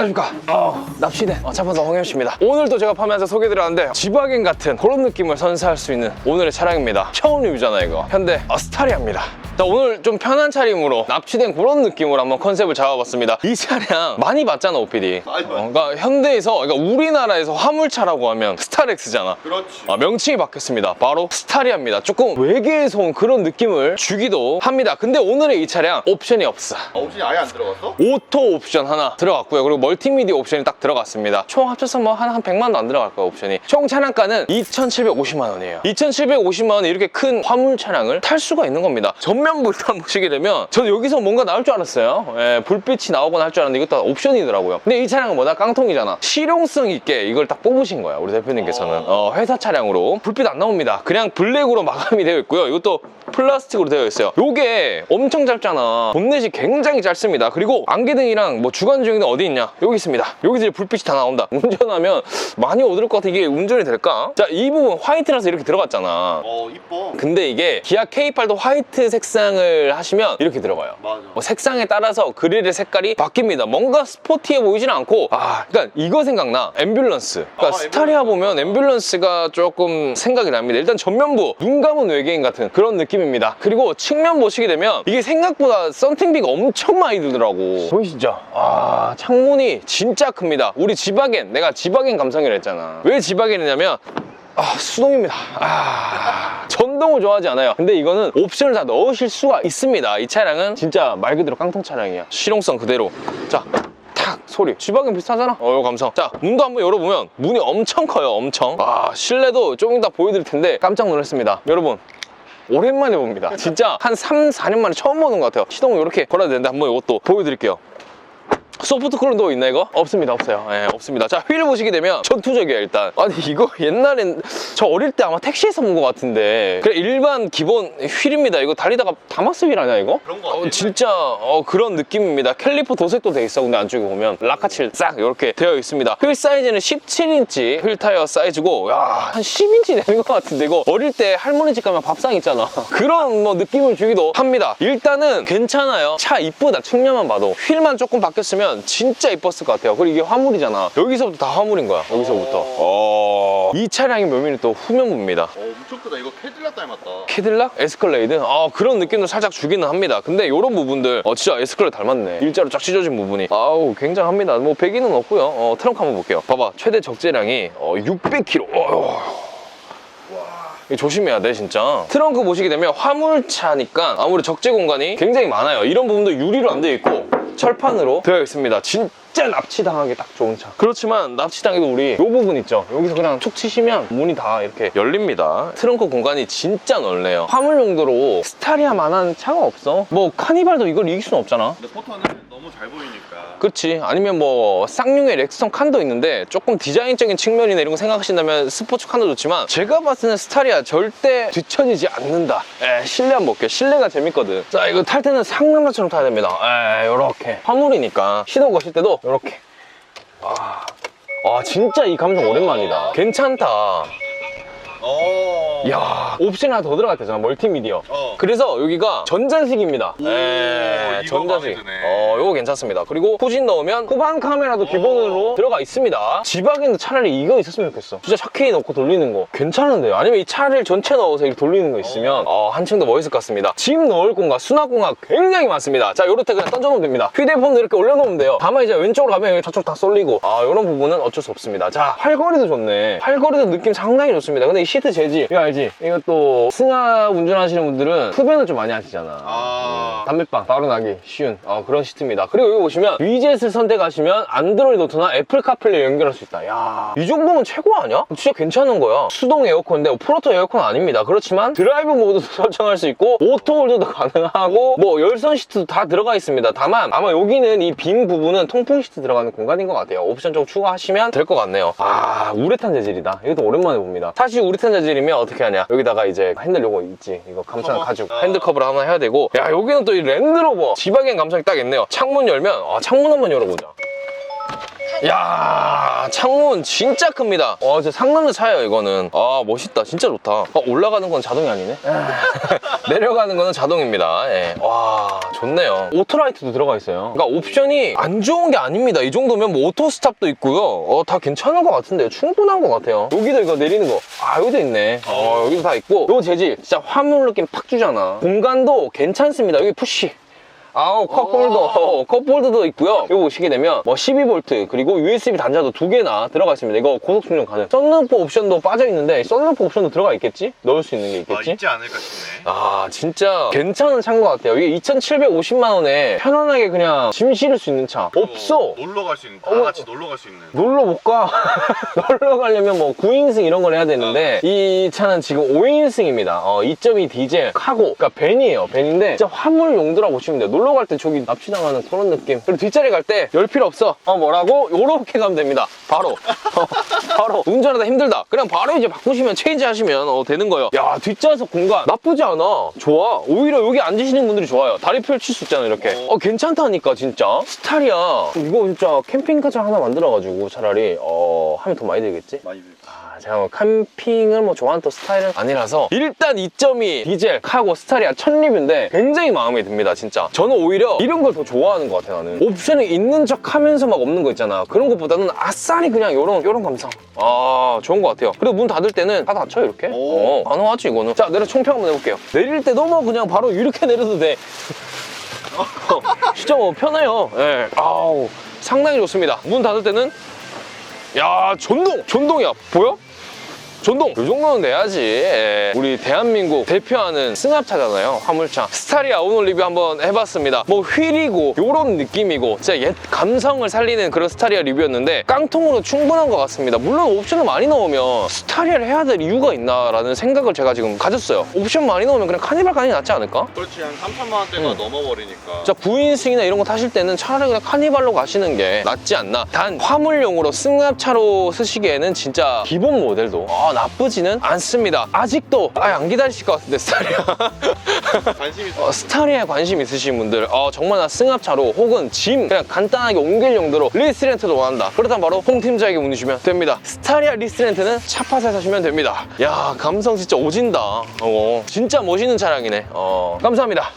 안녕하십니까. 어, 납시대 어, 차판사 홍현씨입니다. 오늘도 제가 판매하면서 소개드렸는데 지바겐 같은 그런 느낌을 선사할 수 있는 오늘의 차량입니다. 처음 리뷰잖아요, 이거. 현대 아스타리아입니다. 자, 오늘 좀 편한 차림으로 납치된 그런 느낌으로 한번 컨셉을 잡아봤습니다. 이 차량 많이 봤잖아, OPD. 어, 그러니까 현대에서, 그러니까 우리나라에서 화물차라고 하면 스타렉스잖아. 그렇지. 아, 명칭이 바뀌었습니다. 바로 스타리아입니다. 조금 외계에서 온 그런 느낌을 주기도 합니다. 근데 오늘의 이 차량 옵션이 없어. 아, 옵션이 아예 안 들어갔어? 오토 옵션 하나 들어갔고요. 그리고 멀티미디어 옵션이 딱 들어갔습니다. 총 합쳐서 뭐 한 한 100만도 안 들어갈 거예요, 옵션이. 총 차량가는 2,750만 원이에요. 2,750만 원 이렇게 큰 화물 차량을 탈 수가 있는 겁니다. 전면 부 일단 보시게 되면 저는 여기서 뭔가 나올 줄 알았어요. 예, 불빛이 나오거나 할 줄 알았는데 이것도 다 옵션이더라고요. 근데 이 차량은 뭐다? 깡통이잖아. 실용성 있게 이걸 딱 뽑으신 거야, 우리 대표님께서는. 어, 회사 차량으로. 불빛 안 나옵니다. 그냥 블랙으로 마감이 되어 있고요. 이것도 플라스틱으로 되어 있어요. 요게 엄청 짧잖아. 본넷이 굉장히 짧습니다. 그리고 안개등이랑 뭐 주간 주행등 어디 있냐? 여기 있습니다. 여기서 이제 불빛이 다 나온다. 운전하면 많이 어두울 것 같아. 이게 운전이 될까? 자, 이 부분 화이트라서 이렇게 들어갔잖아. 어, 이뻐. 근데 이게 기아 K8도 화이트 색상을 하시면 이렇게 들어가요. 맞아. 뭐 색상에 따라서 그릴의 색깔이 바뀝니다. 뭔가 스포티해 보이진 않고, 아, 그러니까 이거 생각나. 앰뷸런스. 그러니까 아, 스타리아 보면 앰뷸런스가 조금 생각이 납니다. 일단 전면부 눈 감은 외계인 같은 그런 느낌 입니다. 그리고 측면 보시게 되면 이게 생각보다 썬팅비가 엄청 많이 들더라고. 보이시죠? 아, 창문이 진짜 큽니다. 우리 지바겐, 내가 지바겐 감성이라 했잖아. 왜 지바겐이냐면 아, 수동입니다. 아, 전동을 좋아하지 않아요. 근데 이거는 옵션을 다 넣으실 수가 있습니다. 이 차량은 진짜 말 그대로 깡통 차량이야. 실용성 그대로. 자. 탁 소리 지방은 비슷하잖아 어요 감성 자 문도 한번 열어보면 문이 엄청 커요 엄청 아 실내도 조금 이따 보여드릴 텐데 깜짝 놀랐습니다 여러분 오랜만에 봅니다. 진짜 한 3, 4년 만에 처음 보는 것 같아요. 시동을 이렇게 걸어야 되는데 한번 이것도 보여드릴게요 소프트 쿨러도 있나 이거? 없습니다 없어요. 예 없습니다. 자 휠을 보시게 되면 전투적이야 일단. 아니 이거 옛날엔 저 어릴 때 아마 택시에서 본 것 같은데. 그래 일반 기본 휠입니다. 이거 달리다가 다마스 휠 아니야 이거? 그런 거. 어, 진짜 어, 그런 느낌입니다. 캘리퍼 도색도 돼 있어 근데 안쪽에 보면. 라카칠 싹 이렇게 되어 있습니다. 휠 사이즈는 17인치 휠 타이어 사이즈고 야 한 10인치 되는 것 같은데 이거. 어릴 때 할머니 집 가면 밥상 있잖아. 그런 뭐 느낌을 주기도 합니다. 일단은 괜찮아요. 차 이쁘다 측면만 봐도. 휠만 조금 바뀌었으면 진짜 이뻤을 것 같아요. 그리고 이게 화물이잖아. 여기서부터 다 화물인 거야 여기서부터. 어... 이 차량의 묘미는 또 후면부입니다. 어, 엄청 크다. 이거 캐딜락 닮았다. 캐딜락? 에스컬레이드? 아 그런 느낌도 살짝 주기는 합니다. 근데 이런 부분들 어 진짜 에스컬레이드 닮았네. 일자로 쫙 찢어진 부분이. 아우 굉장합니다. 뭐 배기는 없고요. 어 트렁크 한번 볼게요. 봐봐. 최대 적재량이 어 600kg 어, 이거 조심해야 돼 진짜. 트렁크 보시게 되면 화물차니까 아무리 적재 공간이 굉장히 많아요. 이런 부분도 유리로 안 되어 있고 철판으로 되어 있습니다. 진 짜 납치당하기 딱 좋은 차. 그렇지만 납치당해도 우리 이 부분 있죠? 여기서 그냥 툭 치시면 문이 다 이렇게 열립니다. 트렁크 공간이 진짜 넓네요. 화물 용도로 스타리아만한 차가 없어. 뭐 카니발도 이걸 이길 수는 없잖아. 근데 포터는 너무 잘 보이니까. 그렇지. 아니면 뭐 쌍용의 렉스턴 칸도 있는데 조금 디자인적인 측면이나 이런 거 생각하신다면 스포츠 칸도 좋지만 제가 봤을 때는 스타리아 절대 뒤처지지 않는다. 에 실내 한번 볼게요. 실내가 재밌거든. 자 이거 탈 때는 상남자처럼 타야 됩니다. 에 요렇게. 화물이니까 시동 거실 때도 요렇게. 아, 아 진짜 이 감성 오랜만이다. 괜찮다. 어. 이야 옵션 하나 더 들어갔대잖아 멀티미디어. 어. 그래서 여기가 전자식입니다. 오, 예, 이거 마음에 전자식. 드네. 어, 요거 괜찮습니다. 그리고 후진 넣으면 후방 카메라도 기본으로 들어가 있습니다. 지박에는 차라리 이거 있었으면 좋겠어. 진짜 차키에 넣고 돌리는 거 괜찮은데요. 아니면 이 차를 전체 넣어서 이렇게 돌리는 거 있으면 어, 한층 더 멋있을 것 같습니다. 짐 넣을 공간, 수납 공간 굉장히 많습니다. 자, 요렇게 그냥 던져놓으면 됩니다. 휴대폰 이렇게 올려놓으면 돼요. 다만 이제 왼쪽으로 가면 여기 저쪽 다 쏠리고 아, 요런 부분은 어쩔 수 없습니다. 자, 팔걸이도 좋네. 팔걸이도 느낌 상당히 좋습니다. 근데 이 시트 재질 이거 알지? 이것도 승하 운전하시는 분들은 흡연을 좀 많이 하시잖아. 아. 담배빵 바로 나기 쉬운 어, 그런 시트입니다. 그리고 여기 보시면 위젯을 선택하시면 안드로이드 오토나 애플 카플레이 연결할 수 있다. 야, 이 정도면 최고 아니야? 진짜 괜찮은 거야. 수동 에어컨인데 프로토 에어컨 아닙니다. 그렇지만 드라이브 모드도 설정할 수 있고 오토 홀드도 가능하고 뭐 열선 시트도 다 들어가 있습니다. 다만 아마 여기는 이 빈 부분은 통풍 시트 들어가는 공간인 것 같아요. 옵션 좀 추가하시면 될 것 같네요. 아, 우레탄 재질이다. 이것도 오랜만에 봅니다. 사실 우레탄 재질이면 어떻게 하냐? 여기다가 이제 핸들 요거 있지. 이거 감싸는 커버? 핸들 커버를 하나 해야 되고 야 여기는 또 이 랜드로버 지방엔 감성이 딱 있네요. 창문 열면 아 창문 한번 열어보자 야 창문 진짜 큽니다. 와, 진짜 상남자 차예요, 이거는. 아, 멋있다. 진짜 좋다. 어, 올라가는 건 자동이 아니네. 내려가는 거는 자동입니다. 예. 와, 좋네요. 오토라이트도 들어가 있어요. 그러니까 옵션이 안 좋은 게 아닙니다. 이 정도면 뭐 오토 스탑도 있고요. 어, 다 괜찮은 것 같은데요. 충분한 것 같아요. 여기도 이거 내리는 거. 아, 여기도 있네. 어, 여기도 다 있고. 요 재질, 진짜 화물 느낌 팍 주잖아. 공간도 괜찮습니다. 여기 푸시. 아우 컵홀더 컵홀더도 있고요 이거 보시게 되면 뭐 12V 그리고 USB 단자도 두 개나 들어가 있습니다 이거 고속 충전 가능 썬루프 옵션도 빠져 있는데 썬루프 옵션도 들어가 있겠지? 넣을 수 있는 게 아, 있겠지? 있지 않을까 싶네. 아 진짜 괜찮은 차인 것 같아요 이게 2,750만 원에 편안하게 그냥 짐 실을 수 있는 차 없어 놀러 갈 수 있는, 다. 같이 놀러 갈 수 있는. 놀러 못 가. 놀러 가려면 뭐 9인승 이런 걸 해야 되는데 이 차는 지금 5인승입니다. 어, 2.2 디젤 카고. 그러니까 벤이에요. 벤인데 진짜 화물 용도라고 보시면 돼요. 놀러 갈 때 저기 납치당하는 그런 느낌. 그리고 뒷자리 갈 때 열 필요 없어. 어 뭐라고? 요렇게 가면 됩니다. 바로. 어, 바로. 운전하다 힘들다. 그냥 바로 이제 바꾸시면 체인지 하시면 어, 되는 거예요. 야 뒷좌석 공간 나쁘지 않아. 좋아. 오히려 여기 앉으시는 분들이 좋아요. 다리 펼칠 수 있잖아 이렇게. 어 괜찮다니까 진짜. 스타리아. 이거 진짜 캠핑카처럼 하나 만들어가지고 차라리 어 하면 더 많이 들겠지? 많이 들. 아, 제가 뭐 캠핑을 뭐 좋아하는 또 스타일은 아니라서 일단 2.2 디젤 카고 스타리아 첫 리뷰인데 굉장히 마음에 듭니다 진짜. 저는 오히려 이런 걸 더 좋아하는 것 같아요 나는. 옵션이 있는 척 하면서 막 없는 거 있잖아. 그런 것보다는 아싸리 그냥 요런 요런 감성. 아 좋은 것 같아요. 그리고 문 닫을 때는 다 닫혀요 이렇게? 오. 어, 가능하지 이거는. 자 내려 총평 한번 해볼게요. 내릴 때 너무 그냥 바로 이렇게 내려도 돼. 진짜 뭐 편해요. 예. 아우 상당히 좋습니다. 문 닫을 때는 야 전동! 전동이야. 보여? 전동 이 정도는 내야지 예. 우리 대한민국 대표하는 승합차잖아요 화물차 스타리아 오늘 리뷰 한번 해봤습니다 뭐 휠이고 요런 느낌이고 진짜 옛 감성을 살리는 그런 스타리아 리뷰였는데 깡통으로 충분한 것 같습니다 물론 옵션을 많이 넣으면 스타리아를 해야 될 이유가 있나 라는 생각을 제가 지금 가졌어요 옵션 많이 넣으면 그냥 카니발 가는 게 낫지 않을까? 그렇지, 한 3천만 원대가 응. 넘어버리니까. 진짜 9인승이나 이런 거 타실 때는 차라리 그냥 카니발로 가시는 게 낫지 않나. 단 화물용으로 승합차로 쓰시기에는 진짜 기본 모델도 아, 나쁘지는 않습니다. 아직도 아예 안 기다리실 것 같은데 스타리아. 관심 있어. 어, 스타리아에 관심 있으신 분들 어, 정말 나 승합차로 혹은 짐 그냥 간단하게 옮길 용도로 리스 렌트도 원한다. 그렇다면 바로 홍 팀장에게 문의 주시면 됩니다. 스타리아 리스 렌트는 차파사에 사시면 됩니다. 야 감성 진짜 오진다. 어, 진짜 멋있는 차량이네. 어, 감사합니다.